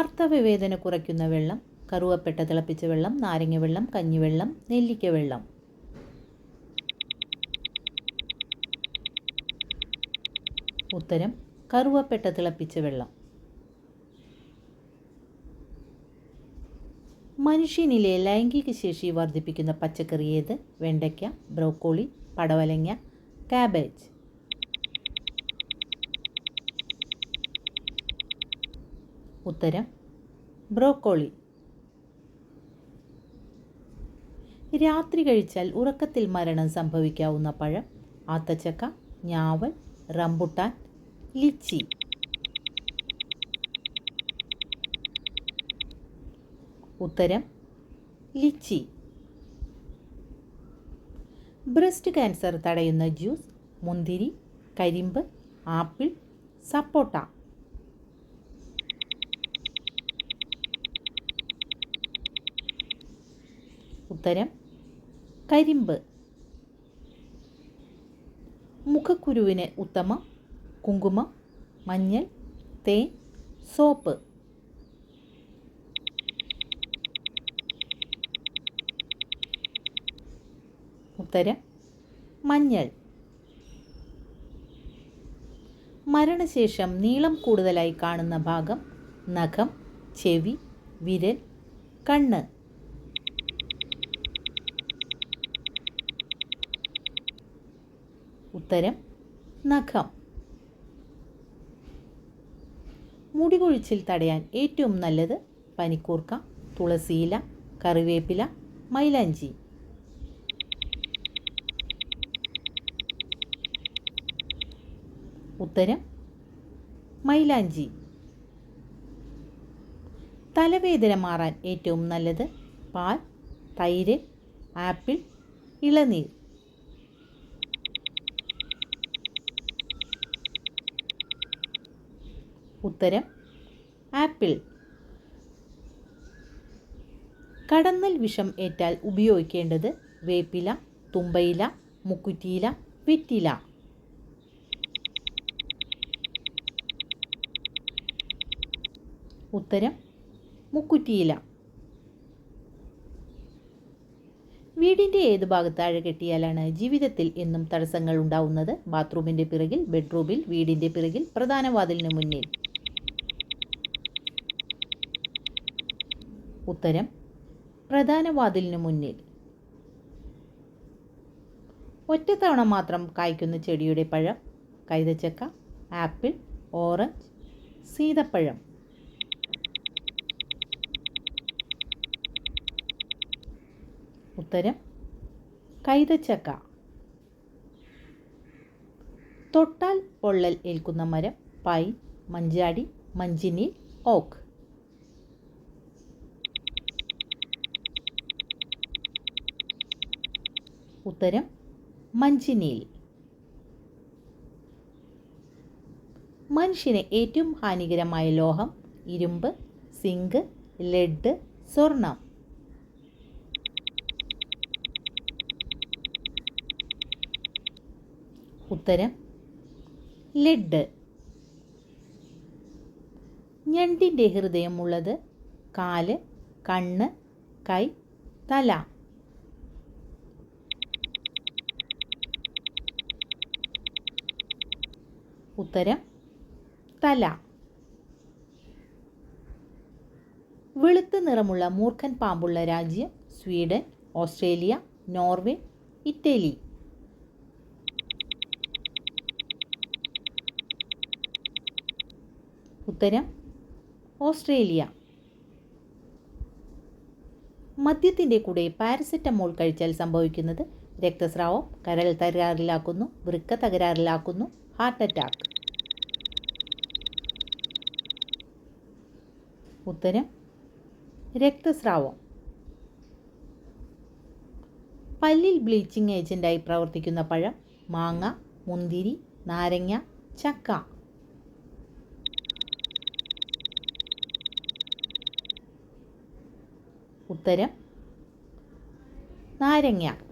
ആർത്തവവേദന കുറയ്ക്കുന്ന വെള്ളം കറുവപ്പെട്ട തിളപ്പിച്ച വെള്ളം നാരങ്ങ വെള്ളം കഞ്ഞിവെള്ളം നെല്ലിക്ക വെള്ളം. ഉത്തരം കറുവപ്പെട്ട തിളപ്പിച്ച വെള്ളം. മനുഷ്യനിലെ ലൈംഗിക ശേഷി വർദ്ധിപ്പിക്കുന്ന പച്ചക്കറി ഏത്? വെണ്ടയ്ക്ക ബ്രോക്കോളി പടവലങ്ങ കാബേജ്. ഉത്തരം ബ്രോക്കോളി. രാത്രി കഴിച്ചാൽ ഉറക്കത്തിൽ മരണം സംഭവിക്കാവുന്ന പഴം ആത്തച്ചക്ക ഞാവൽ റംബുട്ടാൻ ലിച്ചി. ഉത്തരം ലിച്ചി. ബ്രസ്റ്റ് ക്യാൻസർ തടയുന്ന ജ്യൂസ് മുന്തിരി കരിമ്പ് ആപ്പിൾ സപ്പോട്ട. ഉത്തരം കരിമ്പ്. മുഖക്കുരുവിന് ഉത്തമ കുങ്കുമം മഞ്ഞൾ തേൻ സോപ്പ്. ഉത്തരം മഞ്ഞൾ. മരണശേഷം നീളം കൂടുതലായി കാണുന്ന ഭാഗം നഖം ചെവി വിരൽ കണ്ണ്. ഉത്തരം നഖം. മുടികൊഴിച്ചിൽ തടയാൻ ഏറ്റവും നല്ലത് പനിക്കൂർക്ക തുളസിയില കറിവേപ്പില മൈലാഞ്ചി. ഉത്തരം മൈലാഞ്ചി. തലവേദന മാറാൻ ഏറ്റവും നല്ലത് പാൽ തൈര് ആപ്പിൾ ഇളനീർ. ഉത്തരം ആപ്പിൾ. കടന്നൽ വിഷം ഏറ്റാൽ ഉപയോഗിക്കേണ്ടത് വേപ്പില തുമ്പയില മുക്കുറ്റിയില വെറ്റില. ഉത്തരം മുക്കുറ്റിയില. വീടിന്റെ ഏത് ഭാഗത്ത് അഴ കെട്ടിയാലാണ് ജീവിതത്തിൽ എന്നും തടസ്സങ്ങൾ ഉണ്ടാവുന്നത്? ബാത്റൂമിന്റെ പിറകിൽ ബെഡ്റൂമിൽ വീടിന്റെ പിറകിൽ പ്രധാന വാതിലിന് മുന്നിൽ. ഉത്തരം പ്രധാന വാതിലിന് മുന്നിൽ. ഒറ്റത്തവണ മാത്രം കായ്ക്കുന്ന ചെടിയുടെ പഴം കൈതച്ചക്ക ആപ്പിൾ ഓറഞ്ച് സീതപ്പഴം. ഉത്തരം കൈതച്ചക്ക. തൊട്ടാൽ പൊള്ളൽ ഏൽക്കുന്ന മരം പൈ മഞ്ചാടി മഞ്ചിനി ഓക്ക്. ഉത്തരം മഞ്ചിനീൽ മനുഷ്യന് ഏറ്റവും ഹാനികരമായ ലോഹം ഇരുമ്പ് സിങ്ക് ലെഡ് സ്വർണം. ഉത്തരം ലെഡ്. ഞണ്ടിന്റെ ഹൃദയമുള്ളത് കാൽ കണ്ണ് കൈ തല. ഉത്തരം തല. വെളുത്ത നിറമുള്ള മൂർഖൻ പാമ്പുള്ള രാജ്യം സ്വീഡൻ ഓസ്ട്രേലിയ നോർവേ ഇറ്റലി. ഉത്തരം ഓസ്ട്രേലിയ. മദ്യത്തിന്റെ കൂടെ പാരസെറ്റമോൾ കഴിച്ചാൽ സംഭവിക്കുന്നത് രക്തസ്രാവം കരൾ തകരാറിലാക്കുന്നു വൃക്ക തകരാറിലാക്കുന്നു ഹാർട്ട് അറ്റാക്ക്. ഉത്തരം രക്തസ്രാവം. പല്ലിൽ ബ്ലീച്ചിങ് ഏജന്റായി പ്രവർത്തിക്കുന്ന പഴം മാങ്ങ മുന്തിരി നാരങ്ങ ചക്ക. ഉത്തരം നാരങ്ങ.